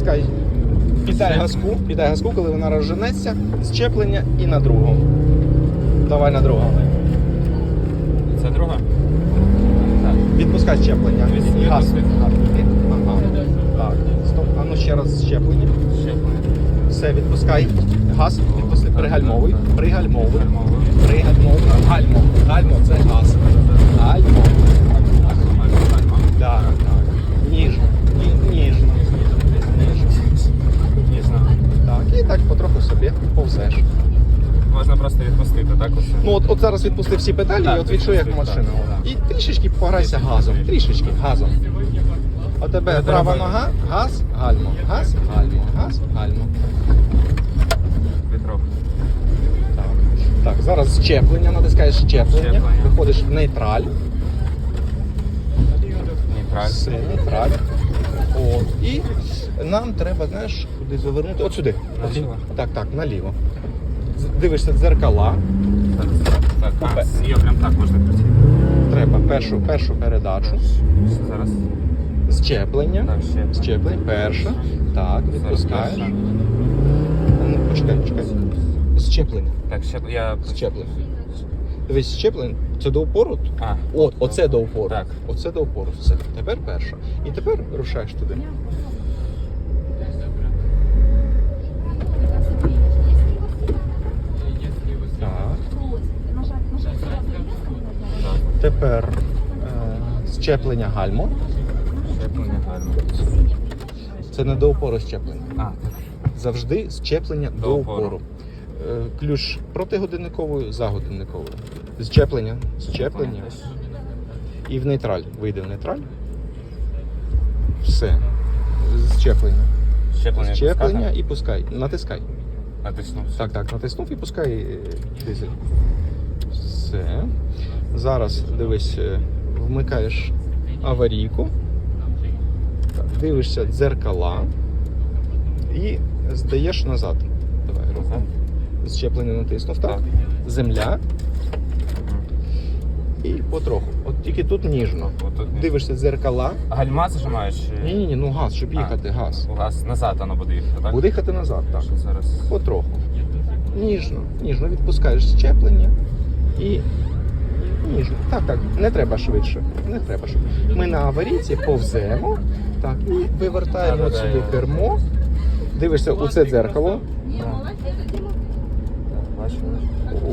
натискай піддай газку, піддай газку, коли вона розженеться, зчеплення і на другу. Давай на другу. Це друга? Так. Відпускай щеплення. Газ. Ага. Так. Стоп. А ну ще раз щеплення. Ще Все, відпускай. Газ, відпусти. Пригальмовуй. Пригальмовуй. Пригальмовуй. Гальмо. Гальмо це газ. Гальмо. Так, так. Ніжно. Ні- Ніжно. Ніжно. Так, і так потроху собі повзеш. Можна просто відпустити, так? Усе? Ну от, от зараз відпусти всі педалі Так, і от відчуй, як машина. І трішечки пограйся газом. Трішечки газом. У тебе права нога, газ, гальмо, газ, гальмо, газ, гальмо. Вітров. Так. Так, зараз щеплення, натискаєш щеплення, Щеплення. виходиш в нейтраль. Нейтраль. Все, нейтраль. От. І нам треба, знаєш, куди завернути? От сюди. От сюди. Так, так, наліво. Дивишся дзеркала. Так, так. Її прям так можна крутити. Треба першу, першу передачу. Зараз. Щеплення. Так, ще. Щеплення. Перша. Так, відпускаєш. Ну, почекай, почекай. Щеплення. Так, ще я. Щеплення. Дивись, щеплення. Це до упору? А, От, оце до упору. Так. Оце до упору. Все. Тепер перша. І тепер рушаєш туди. Так. Тепер е, щеплення гальмо. щеплення гарно. Це не до опору щеплення. А, так. Завжди щеплення до, До опору. опору. Е, Ключ протигодинниковою, за годинниковою. Щеплення, щеплення. І в нейтраль. Вийде в нейтраль. Все. Щеплення. Щеплення. Щеплення і пускай. Натискай. Натиснув. Так, так, натиснув і пускай е, дизель. Все. Зараз дивись, е, вмикаєш аварійку. Дивишся дзеркала і здаєш назад. Давай руку. Назад? Щеплення натиснув, так? Земля і потроху. От тільки тут ніжно. Отут ні. Дивишся дзеркала. Гальма зажимаєш? чи- Ні, ні, ні, ну газ, щоб їхати, газ. У газ назад воно буде їхати, так? Буде їхати назад, так. Що зараз? Потроху. Ніжно, ніжно відпускаєш щеплення і ніжно. Так, так, не треба швидше. Не треба швидше. Ми на аварійці повземо. Так, і вивертаємо Да-да-да, сюди я- кермо. Дивишся у це дзеркало. Бачу. Оп! acho.